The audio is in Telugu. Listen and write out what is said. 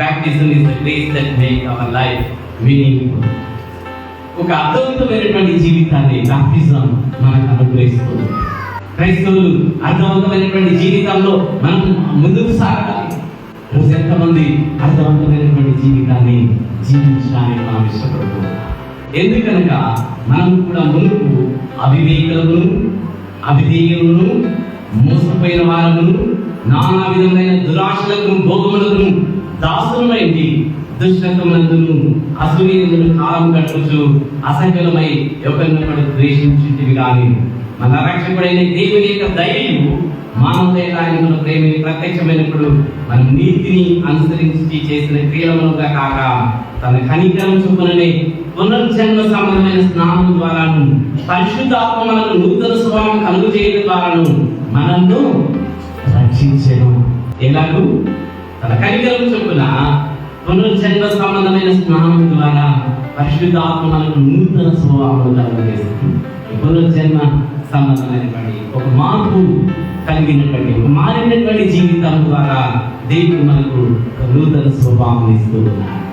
Baptism is the grace that make our life meaningful ఒక అర్థవంతమైనటువంటి జీవితాన్ని బాప్టిజం మనకు అనుగ్రహిస్తుంది. క్రైస్తవులు అర్థవంతమైనటువంటి జీవితంలో మనం ముందుకు సాగాలి. రోజు ఎంతమంది అర్థవంతమైనటువంటి జీవితాన్ని జీవించడానికి మనం ఇష్టపడుతున్నాం ఎందుకనగా మనం కూడా ముందుకు అవివేకులను అవిధేయులను మోసపోయిన వారమును నానా విధమైన దురాశలకు భోగములకు దాసులమైంది దుష్టత్వమందును అసూయందును కాలం కట్టుచు అసంఖ్యలమై ఒకరినొకడు ద్వేషించింటివి కానీ మన రక్షకుడైన దేవుని యొక్క ధైర్యం మానవులైన ఆయన ప్రేమిని ప్రత్యక్షమైనప్పుడు మన నీతిని అనుసరించి చేసిన క్రియలములుగా కాక తన కనికరం చొప్పుననే పునర్జన్మ సంబంధమైన స్నానం ద్వారాను పరిశుద్ధాత్మ మనకు నూతన స్వభావం కలుగు చేయడం ద్వారాను మనల్ని రక్షించను. ఎలాగూ? తన కనికరం చొప్పున పునర్జన్మ సంబంధమైన స్నానం ద్వారా పరిశుద్ధాత్మలకు నూతన స్వభావం కలుగజేస్తుంది. పునర్జన్మ సంబంధమైనటువంటి ఒక మార్పు కలిగినటువంటి ఒక మారినటువంటి జీవితం ద్వారా దేవుడు మనకు నూతన స్వభావం ఇస్తూ ఉన్నాడు